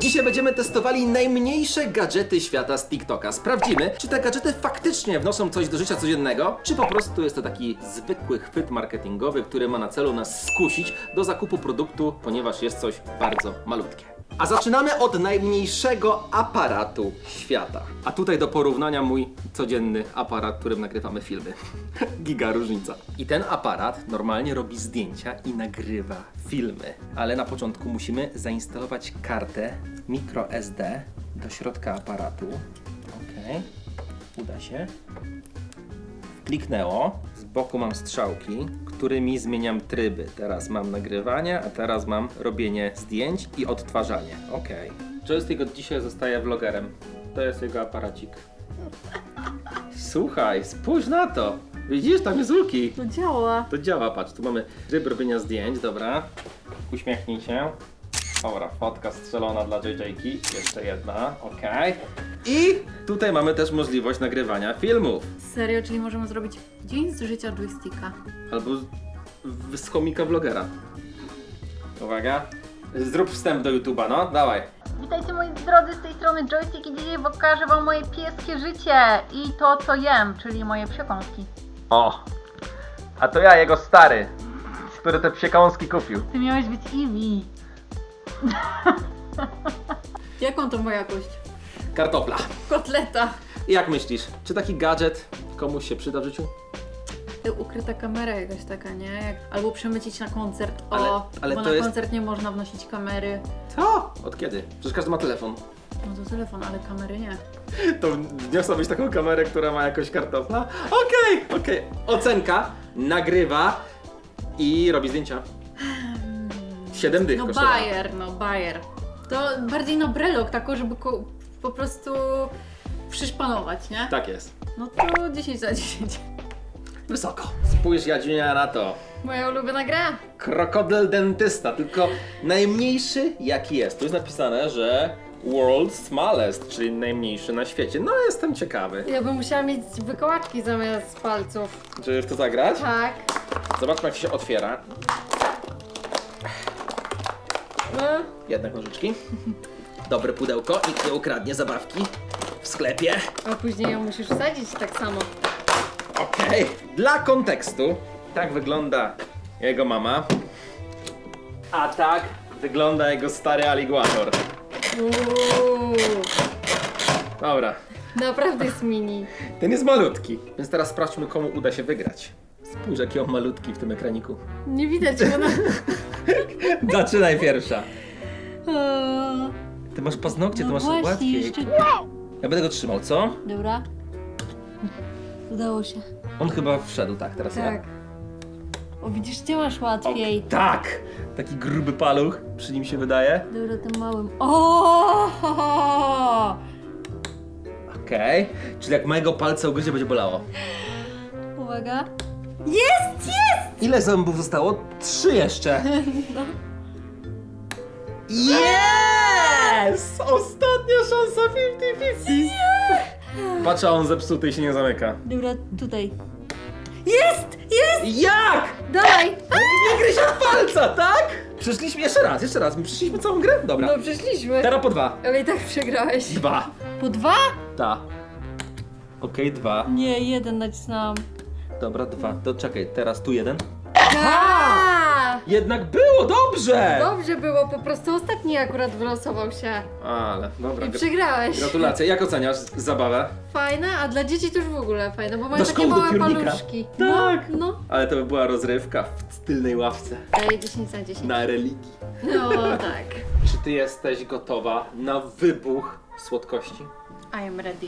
Dzisiaj będziemy testowali najmniejsze gadżety świata z TikToka. Sprawdzimy, czy te gadżety faktycznie wnoszą coś do życia codziennego, czy po prostu jest to taki zwykły chwyt marketingowy, który ma na celu nas skusić do zakupu produktu, ponieważ jest coś bardzo malutkie. A zaczynamy od najmniejszego aparatu świata. A tutaj do porównania mój codzienny aparat, którym nagrywamy filmy. Giga różnica. I ten aparat normalnie robi zdjęcia i nagrywa filmy. Ale na początku musimy zainstalować kartę microSD do środka aparatu. Ok, uda się. Kliknęło. Z boku mam strzałki, którymi zmieniam tryby. Teraz mam nagrywanie, a teraz mam robienie zdjęć i odtwarzanie. Ok. Joystick od dzisiaj zostaje vlogerem. To jest jego aparacik. Słuchaj, spójrz na to. Widzisz, tam jest Łuki. To działa. To działa, patrz, tu mamy tryb robienia zdjęć, dobra. Uśmiechnij się. Dobra, fotka strzelona dla JJ-ki. Jeszcze jedna, okej. I tutaj mamy też możliwość nagrywania filmów. Serio, czyli możemy zrobić dzień z życia joysticka. Albo z, w- z chomika vlogera. Uwaga. Zrób wstęp do YouTube'a, no, dawaj. Witajcie moi drodzy, z tej strony Joystick i dzisiaj pokażę wam moje pieskie życie i to co jem, czyli moje przekąski. O, a to ja, jego stary, który te psiekąski kupił. Ty miałeś być Eevee. Jaką to ma jakość? Kartopla. Kotleta. I jak myślisz, czy taki gadżet komuś się przyda w życiu? Ukryta kamera jakaś taka, nie? Jak, albo przemycić na koncert. O, Ale- ale bo to na jest- koncert nie można wnosić kamery. Co? Od kiedy? Przecież każdy ma telefon. No to telefon, ale kamery nie. To wniosłabyś taką kamerę, która ma jakoś kartofla? Okej, okej. Ocenka, nagrywa i robi zdjęcia. Siedem dych No kosztowała. Bayer, no Bayer. To bardziej na brelok, tako, żeby ko- po prostu przyszpanować, nie? Tak jest. No to 10 za 10. Wysoko. Spójrz Jadziunia na to. Moja ulubiona gra. Krokodyl dentysta, tylko najmniejszy jaki jest. Tu jest napisane, że world's smallest, czyli najmniejszy na świecie. No jestem ciekawy. Ja bym musiała mieć wykołaczki zamiast palców. Czy w to zagrać? Tak. Zobaczmy jak się otwiera. No. Jednak nożyczki. Dobre pudełko, nikt nie ukradnie zabawki w sklepie. A później ją musisz wsadzić tak samo. Okej. Dla kontekstu, tak wygląda jego mama. A tak wygląda jego stary aligator. Uuu, Dobra, naprawdę jest mini. ten jest malutki. Więc teraz sprawdźmy, komu uda się wygrać. Spójrz, jaki on malutki w tym ekraniku. Nie widać go na... Zaczynaj pierwsza. Ty masz paznokcie, to no masz właśnie, łatwiej. jeszcze... Ja będę go trzymał, co? Dobra. Udało się. On chyba wszedł, tak, teraz Tak. ja. O, widzisz, masz łatwiej. O, tak! Taki gruby paluch przy nim się wydaje. Dobra, tym małym. O! Okej. Czyli jak mojego palca ugryzie, będzie bolało. Uwaga. Jest, jest! Ile zębów zostało? Trzy jeszcze. No. Yes! Ostatnia szansa 50-50. Patrz, a on zepsuty i się nie zamyka. Dobra, tutaj. Jest! Jest! Jak? Dawaj! Nie gryzie palca, tak? Przeszliśmy jeszcze raz, jeszcze raz. My przeszliśmy całą grę? Dobra. No przeszliśmy. Teraz po dwa. Ale i tak przegrałeś. Dwa. Po dwa? Ta. Okej, dwa. Nie, jeden nacisnąłem. Dobra, dwa. To czekaj, teraz tu jeden. Jednak było dobrze! Dobrze było, po prostu ostatni akurat wylosował się. Ale, dobra. I gra- przegrałeś. Gratulacje. Jak oceniasz zabawę? Fajne, a dla dzieci to już w ogóle fajne, bo mają Do takie szkoły, do małe paluszki. Tak. No, no. Ale to by była rozrywka w tylnej ławce. Daję 10 za 10. Na religii. No tak. Czy ty jesteś gotowa na wybuch słodkości? I am ready.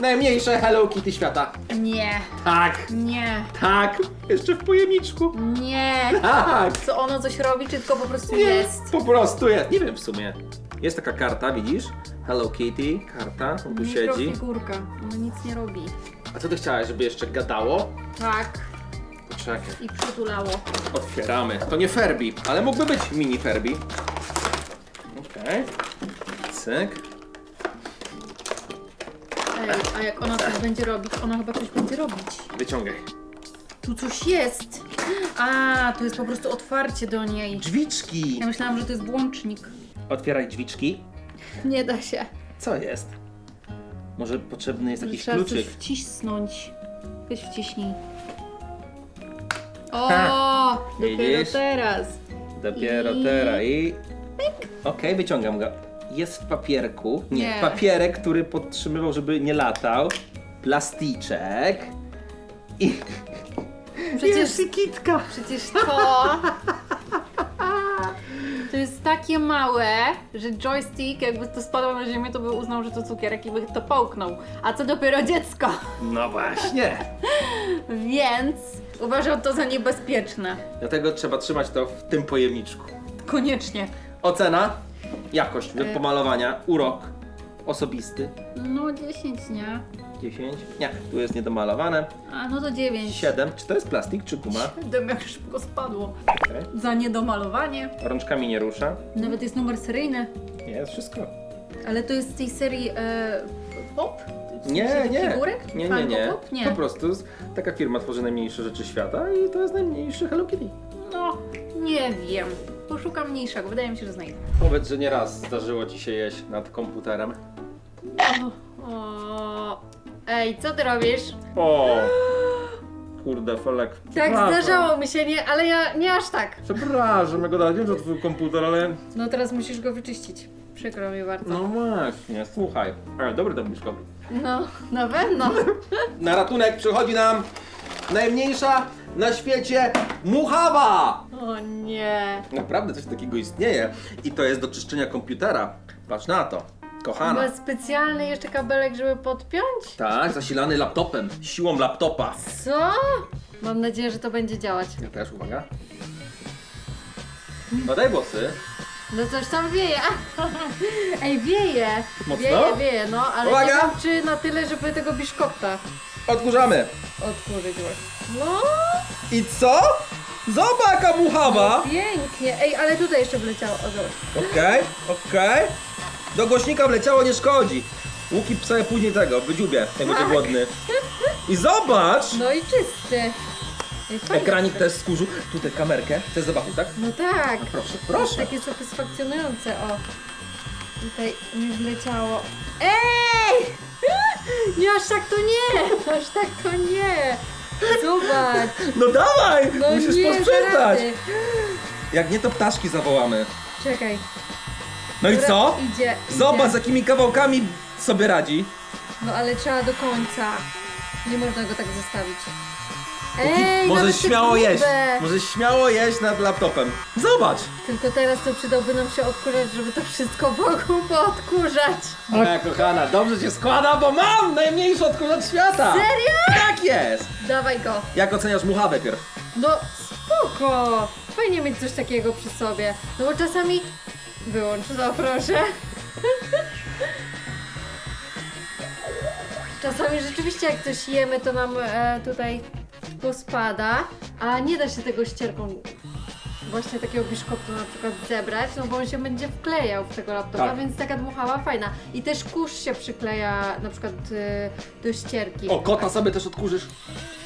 Najmniejsze Hello Kitty świata. Nie, Tak, nie, tak. Jeszcze w pojemniczku. nie. Tak. Co ono coś robi, czy tylko po prostu jest? Po prostu jest. Nie wiem w sumie. Jest taka karta, widzisz? Hello Kitty, karta, on tu siedzi. Mikrofigurka. Ono nic nie robi. A co ty chciałaś, żeby jeszcze gadało? Tak. Poczekaj. I przytulało. Otwieramy. To nie Ferbi, ale mógłby być mini Ferbi. Okej. Cyk. Ej, a jak ona coś będzie robić, ona chyba coś będzie robić. Wyciągaj. Tu coś jest. A, to jest po prostu otwarcie do niej. Drzwiczki! Ja myślałam, że to jest włącznik. Otwieraj drzwiczki. Nie da się. Co jest? Może potrzebny jest jakiś Trzeba kluczyk? coś wcisnąć. Weź wciśnij. O, Ha, dopiero widzisz? teraz. Dopiero I- teraz i... Okej, wyciągam go. Jest w papierku. Nie, Nie. papierek, który podtrzymywał, żeby nie latał. Plasticzek. I... Przecież, Jest i kitka. przecież to... To jest takie małe, że joystick jakby to spadło na ziemię, to by uznał, że to cukierek i by to połknął. A co dopiero dziecko. No właśnie. Więc uważam to za niebezpieczne. Dlatego trzeba trzymać to w tym pojemniczku. Koniecznie. Ocena, jakość E. pomalowania, urok osobisty. No 10, nie? 10. Nie, tu jest niedomalowane. A no to 9. 7. Czy to jest plastik, czy guma? Siedem, jak szybko spadło. Okej. Za niedomalowanie. Rączkami nie rusza. Nawet jest numer seryjny. Jest wszystko. Ale to jest z tej serii e, pop? Nie, tych nie. Figurek? Nie, nie, Funko nie. Pop? Nie. Po prostu taka firma tworzy najmniejsze rzeczy świata i to jest najmniejszy Hello Kitty. No, nie wiem. Poszukam mniejszego, wydaje mi się, że znajdę. Powiedz, że nie raz zdarzyło ci się jeść nad komputerem. O. Ej, co ty robisz? O! Kurde, Felek. Tak, przepraszam. zdarzało mi się, nie, ale ja nie aż tak. Przepraszam, ja go dałem, wiem, że to twój komputer, ale... No teraz musisz go wyczyścić. Przykro mi bardzo. No właśnie, słuchaj. E, dobry to blisko. No, na pewno. Na ratunek przychodzi nam najmniejsza na świecie muchawa! O nie. Naprawdę coś takiego istnieje i to jest do czyszczenia komputera. Patrz na to, kochana. Ma specjalny jeszcze kabelek, żeby podpiąć? Tak, zasilany laptopem, siłą laptopa. Co? Mam nadzieję, że to będzie działać. Ja też, uwaga. No daj włosy. No coś tam wieje. Ej, wieje. Mocno? Wieje, wieje, no, ale Uwaga! nie wiem, czy na tyle, żeby tego biszkopta Odkurzamy. odkurzyć właśnie. No, I co? Zobacz jaka muchawa! pięknie. Ej, ale tutaj jeszcze wleciało. O, zobacz. Okej, okej. Do głośnika wleciało, nie szkodzi. Łuki sobie później tego, wydziubie, jak będzie głodny. I zobacz! No i czysty. Ej, fajnie. Ekranik też skórzu. Tutaj kamerkę. Chcesz zobaczyć, tak? No tak. Proszę, proszę. Takie satysfakcjonujące, o. Tutaj mi wleciało. Ej! Nie, aż tak to nie! Aż tak to nie! Zobacz! No dawaj! No Musisz nie, posprzątać! rady. Jak nie, to ptaszki zawołamy. Czekaj. No i Dobra, co? Idzie, Zobacz, z idzie. jakimi kawałkami sobie radzi. No ale trzeba do końca. Nie można go tak zostawić. Ej, możesz nawet te śmiało jeść. Możesz śmiało jeść nad laptopem. Zobacz! Tylko teraz to przydałby nam się odkurzać, żeby to wszystko wokół poodkurzać. Moja kochana, dobrze się składa, bo mam najmniejszy odkurzacz świata! Serio? Tak jest! Dawaj go. Jak oceniasz muchawę pierw? No spoko! Fajnie mieć coś takiego przy sobie. No bo czasami... Wyłącz to proszę. Czasami rzeczywiście jak coś jemy, to nam e, tutaj pospada, a nie da się tego ścierką właśnie takiego biszkoptu na przykład zebrać, no bo on się będzie wklejał w tego laptopa, Tak. więc taka dmuchała fajna. I też kurz się przykleja na przykład e, do ścierki. O, kota sobie też odkurzysz?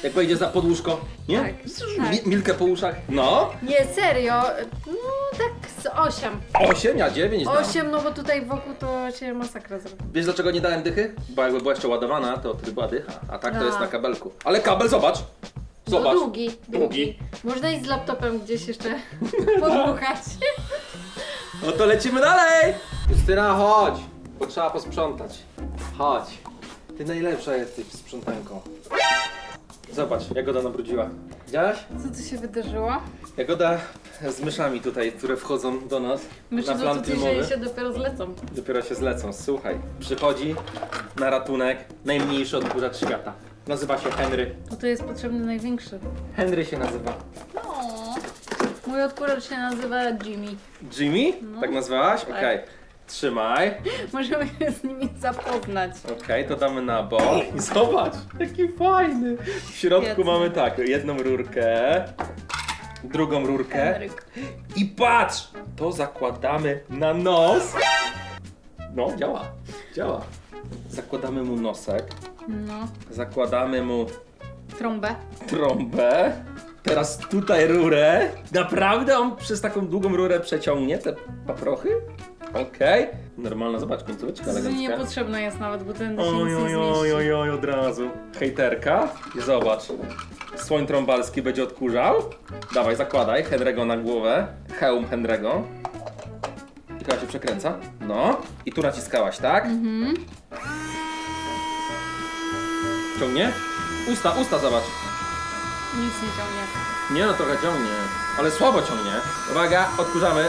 Jak wejdzie za podłóżko, nie? Tak, tak. Mi- milkę po uszach. No. Nie, serio, no tak z 8. Osiem, ja dziewięć dam. 8, no bo tutaj wokół to się masakra zrobi. Wiesz dlaczego nie dałem dychy? Bo jakby była jeszcze ładowana, to wtedy była dycha. A tak to A. jest na kabelku. Ale kabel, zobacz! Zobacz. No długi, długi. Długi. Można iść z laptopem gdzieś jeszcze podmuchać. No to lecimy dalej! Justyna, chodź! Bo trzeba posprzątać. Chodź. Ty najlepsza jesteś sprzątanką. Zobacz, Jagoda nabrudziła. Widziałaś? Co tu się wydarzyło? Jagoda z myszami tutaj, które wchodzą do nas Myślę, na że plan filmowy. się dopiero zlecą. Dopiero się zlecą. Słuchaj, przychodzi na ratunek najmniejszy odkurzacz świata. Nazywa się Henry. No to jest potrzebny największy. Henry się nazywa. No. Mój odkurzacz się nazywa Jimmy. Jimmy? Tak nazwałaś? Okej. Trzymaj. Możemy się z nimi zapoznać. Okej, to damy na bok. I zobacz, jaki fajny. W środku Świetny. mamy tak, jedną rurkę, drugą rurkę. Henryk. I patrz, to zakładamy na nos. No, działa, działa. Zakładamy mu nosek, No. zakładamy mu Trąbę. trąbę Teraz tutaj rurę. Naprawdę on przez taką długą rurę przeciągnie te paprochy? Okej. Normalna, zobacz, końcóweczka elegancka. Niepotrzebne jest nawet, bo ten się nic Oj, nie oj, oj, zmieści. oj, oj, od razu. Hejterka. I zobacz. Słoń trąbalski będzie odkurzał. Dawaj, zakładaj Henry'ego na głowę. Hełm Henry'ego. I chyba się przekręca. No. I tu naciskałaś, tak? Mhm. Ciągnie? Usta, usta zobacz. Nic nie ciągnie. Nie no, trochę ciągnie. Ale słabo ciągnie. Uwaga, odkurzamy.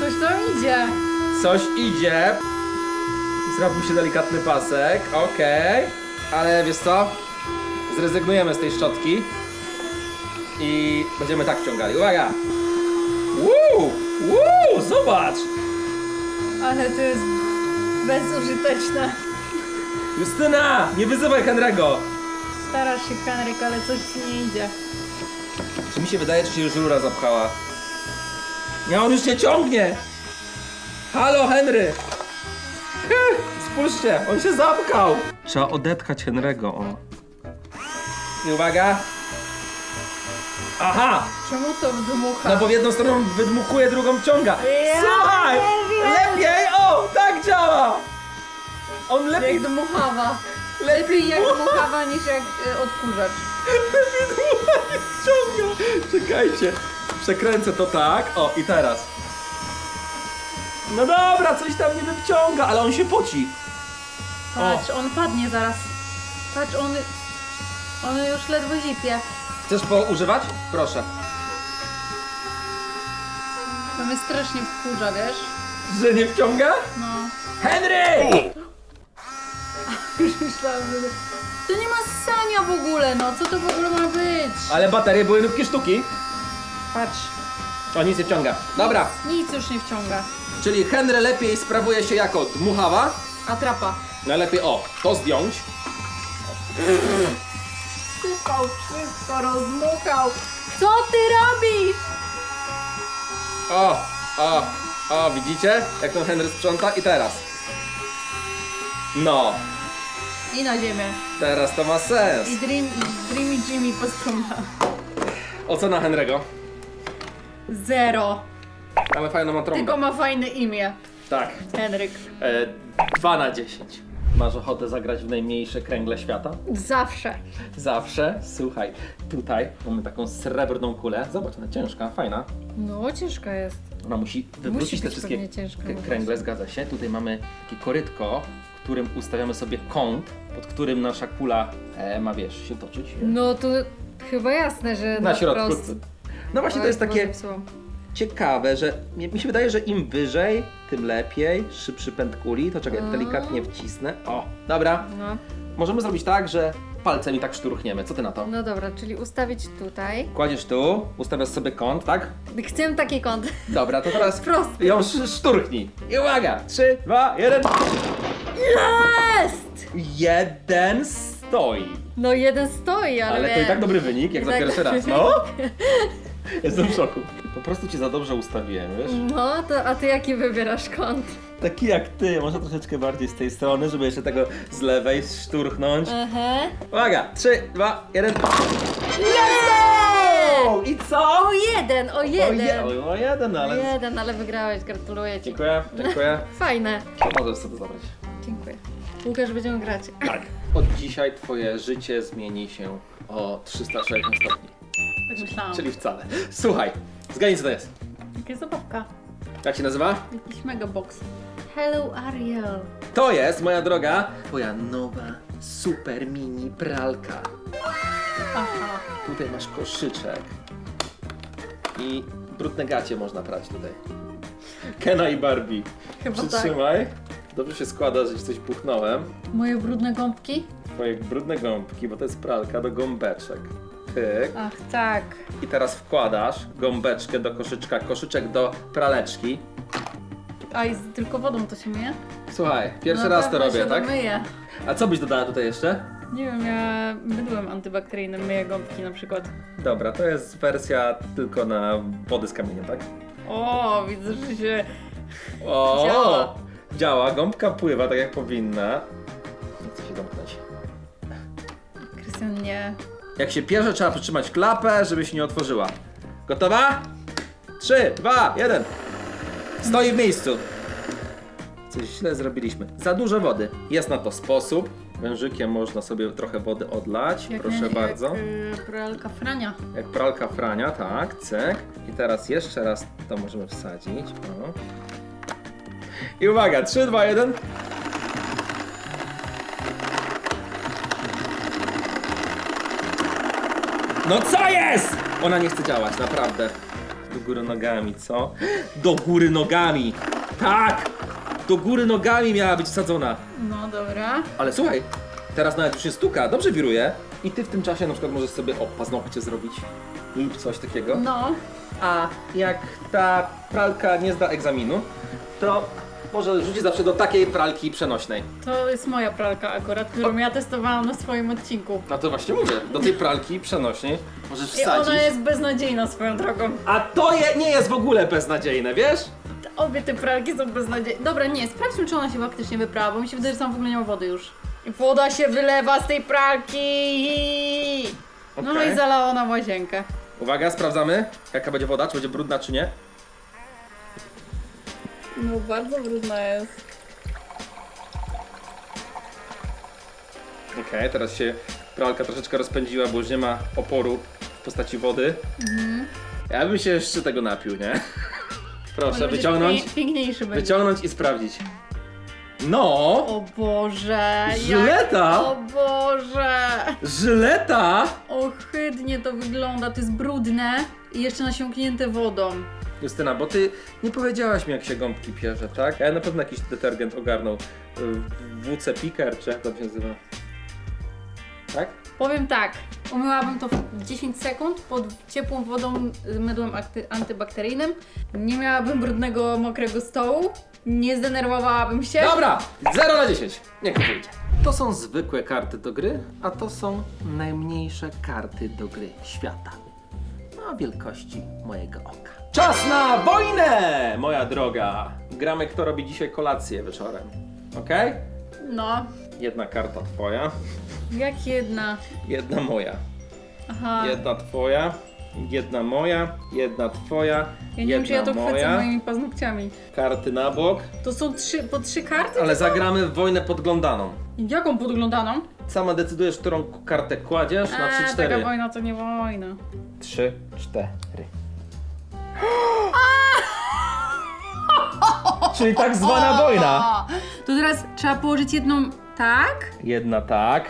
Coś tam idzie. Coś idzie. Zrobił się delikatny pasek, okej. Ale wiesz co? Zrezygnujemy z tej szczotki. I będziemy tak wciągali. Uwaga! Woo! Woo! Zobacz! Ale to jest bezużyteczne. Justyna! Nie wyzywaj Henry'ego! Starasz się, Henryk, ale coś ci nie idzie. Czy mi się wydaje, czy się już rura zapchała? Nie, on już się ciągnie! Halo, Henry! Spójrzcie, on się zapchał! Trzeba odepchać Henry'ego, o. I uwaga! Aha! Czemu to wdmucha? No bo w jedną stronę wydmukuje, drugą ciąga. Ja Słuchaj! nie wiem. Lepiej! O! Tak działa! On lepiej, Jak dmuchawa. lepiej Lepiej jak dmucha. dmuchawa niż jak y, odkurzacz. Lepiej dmucha niż ciąga. Czekajcie. Przekręcę to tak. O, i teraz. No dobra, coś tam nie wyciąga, ale on się poci. Patrz, on padnie zaraz. Patrz, on... On już ledwo zipie. Chcesz poużywać? Proszę. To mnie strasznie wkurza, wiesz? Że nie wciąga? No. Henry! Już myślałam, że... To nie ma ssania w ogóle, no. Co to w ogóle ma być? Ale baterie były nówki sztuki. Patrz. O, nic nie wciąga. Dobra, Nic już nie wciąga. czyli Henry lepiej sprawuje się jako dmuchawa. Atrapa. Najlepiej, o, to zdjąć. Kukał wszystko, rozmuchał. Co ty robisz? O, o, o, widzicie? Jak ten Henry sprząta? I teraz. No, I na ziemię. teraz to ma sens. I Dream, i Dream i Jimmy posprząta. Ocena Henry'ego. Zero. Mamy fajną ma trąbę. Tylko ma fajne imię. Tak. Henryk. E, 2 na 10. Masz ochotę zagrać w najmniejsze kręgle świata? Zawsze. Zawsze. Słuchaj, tutaj mamy taką srebrną kulę. Zobacz, ona ciężka, fajna. No, ciężka jest. Ona musi wywrócić te wszystkie pewnie ciężka, k- kręgle, zgadza się. Tutaj mamy takie korytko, w którym ustawiamy sobie kąt, pod którym nasza kula e, ma, wiesz, się toczyć. No to chyba jasne, że na środku. No właśnie, to jest takie zepsułam. ciekawe, że mi mi się wydaje, że im wyżej, tym lepiej. Szybszy pęd kuli. To czekaj, A. delikatnie wcisnę. O, dobra. No. Możemy zrobić tak, że palcem i tak szturchniemy. Co ty na to? no dobra, czyli ustawić tutaj. Kładziesz tu, ustawiasz sobie kąt, tak? Chcę taki kąt. Dobra, to teraz Prosty. ją sz- szturchnij. I uwaga! 3, 2, 1. Jest! Jeden stoi. No jeden stoi, ale, Ale to i tak dobry wynik, jak za Tak pierwszy raz. No! Jestem w szoku. Po prostu cię za dobrze ustawiłem, wiesz? No, to a ty jaki wybierasz kąt? Taki jak ty, może troszeczkę bardziej z tej strony, żeby jeszcze tego z lewej szturchnąć. Aha. Uwaga! 3, 2, 1. Jest! I co? O jeden, o jeden. O, je, o jeden, O ale... jeden, ale wygrałeś, gratuluję ci. Dziękuję, dziękuję. Fajne. To możesz sobie zabrać. Dziękuję. Łukasz, będziemy grać. Tak. Od dzisiaj twoje życie zmieni się o 360 stopni. Tak myślałam. Czyli wcale. Słuchaj, zgadnij co to jest. Jaka zabawka. Jak się nazywa? Jakiś megabox. Hello Ariel. To jest, moja droga, twoja nowa super mini pralka. Aha. Tutaj masz koszyczek. I brudne gacie można prać tutaj. Kena i Barbie. Chyba tak. Przytrzymaj. Dobrze się składa, że ci coś puchnąłem. Moje brudne gąbki? Twoje brudne gąbki, bo to jest pralka do gąbeczek. Pyk. Ach, tak. I teraz wkładasz gąbeczkę do koszyczka, koszyczek do praleczki. A i z tylko wodą to się myje? Słuchaj, pierwszy No raz to robię, się tak? Myję. A co byś dodała tutaj jeszcze? Nie wiem, ja mydłem antybakteryjnym myję gąbki na przykład. Dobra, to jest wersja tylko na wody z kamieniem, tak? O, widzę, że się... O! Działa. Działa, gąbka pływa tak jak powinna. Nie chce się domknąć. Krystian, nie. Jak się pierze, trzeba przytrzymać klapę, żeby się nie otworzyła. Gotowa? 3, 2, 1. Stoi w miejscu. Coś źle zrobiliśmy. Za dużo wody. Jest na to sposób. Wężykiem można sobie trochę wody odlać. Proszę jak, bardzo. Jak, y, pralka Frania. Jak pralka frania, tak, cyk. I teraz jeszcze raz to możemy wsadzić. O. I uwaga, 3, 2, 1. No co jest? Ona nie chce działać, naprawdę. Do góry nogami, co? Do góry nogami! Tak! Do góry nogami miała być wsadzona. No dobra. Ale słuchaj, teraz nawet już się stuka, dobrze wiruje. I ty w tym czasie na przykład możesz sobie o paznokcie zrobić lub coś takiego. No. A jak ta pralka nie zda egzaminu, to może rzucić zawsze do takiej pralki przenośnej. To jest moja pralka akurat, którą ja testowałam na swoim odcinku. No to właśnie mówię, do tej pralki przenośnej możesz I wsadzić. ona jest beznadziejna swoją drogą. A to je, nie jest w ogóle beznadziejne, wiesz? Obie te pralki są beznadziejne. Dobra, nie, sprawdźmy, czy ona się faktycznie wyprała, bo mi się wydaje, że tam w ogóle nie ma wody już. I woda się wylewa z tej pralki! No Okej. i zalała na łazienkę. Uwaga, sprawdzamy, jaka będzie woda, czy będzie brudna, czy nie. No bardzo brudna jest. Okej, teraz się pralka troszeczkę rozpędziła, bo już nie ma oporu w postaci wody. Ja bym się jeszcze tego napił, nie? Proszę, będzie wyciągnąć, pię- Piękniejszy będzie. wyciągnąć i sprawdzić. No! O Boże! Żyleta? Jak... O Boże! Żyleta! Ohydnie to wygląda, to jest brudne i jeszcze nasiąknięte wodą. Justyna, bo ty nie powiedziałaś mi jak się gąbki pierze, tak? Ja na pewno jakiś detergent ogarnął. Y, WC Picker, czy jak to się nazywa? Tak? Powiem tak, umyłabym to w 10 sekund pod ciepłą wodą z mydłem antybakteryjnym. Nie miałabym brudnego, mokrego stołu. Nie zdenerwowałabym się. Dobra! 0 na 10. Niech to wyjdzie. To są zwykłe karty do gry, a to są najmniejsze karty do gry świata. O wielkości mojego oka. Czas na wojnę, moja droga! Gramy kto robi dzisiaj kolację wieczorem. Okej? No, Jedna karta twoja, jak jedna. jedna moja. Aha. Jedna twoja, jedna moja, jedna twoja, Ja nie jedna wiem, czy ja to chwycę moja. moimi paznokciami. Karty na bok, To są trzy, po trzy karty? ale zagramy w wojnę podglądaną. Jaką podglądaną? Sama decydujesz, którą kartę kładziesz na Eee, 3-4. taka wojna to nie wojna. 3, 4. Czyli tak zwana wojna. To teraz trzeba położyć jedną tak, Jedna tak,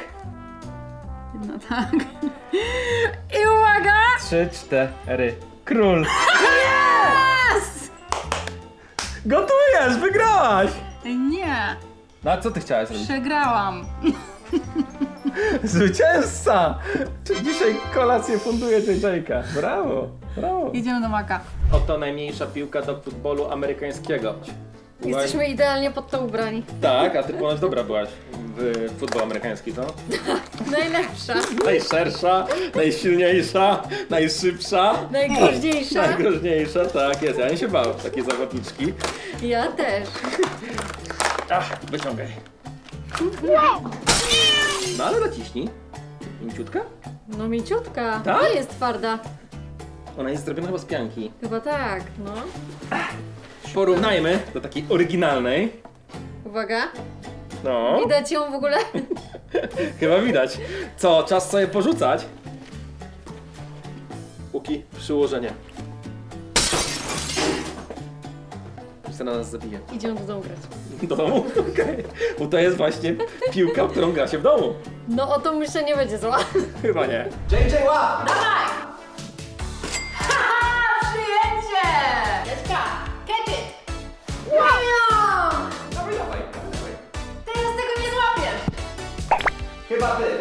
jedna tak. I uwaga! 3, 4. Król. Yes! Gotujesz, wygrałaś! Ej, Nie, No a co ty chciałaś zrobić? przegrałam. Zwycięzca! Czy dzisiaj kolację funduje JJ'ka? Brawo, brawo. Jedziemy do Maka. Oto najmniejsza piłka do futbolu amerykańskiego. Byłaś- Jesteśmy idealnie pod to ubrani. Tak, a ty ponoć dobra byłaś w futbol amerykański, co? Najlepsza, Najszersza, najsilniejsza, najszybsza. najgroźniejsza. Najgroźniejsza, tak jest. Ja nie się bał, takie zawodniczki. Ja też. Ach, wyciągaj. No ale naciśnij. Mięciutka? No mięciutka. Tak? Nie jest twarda. Ona jest zrobiona chyba z pianki. Chyba tak, no. Porównajmy do takiej oryginalnej. Uwaga. No, Widać ją w ogóle? chyba widać. Co, czas sobie porzucać? Łuki, przyłożenie. Justyna nas zabije. Idziemy do domu grać. Do domu? Okej. Bo to jest właśnie piłka, w którą gra się w domu. No o to myślę nie będzie zła. Chyba nie. JJ łap! Dawaj! সাথে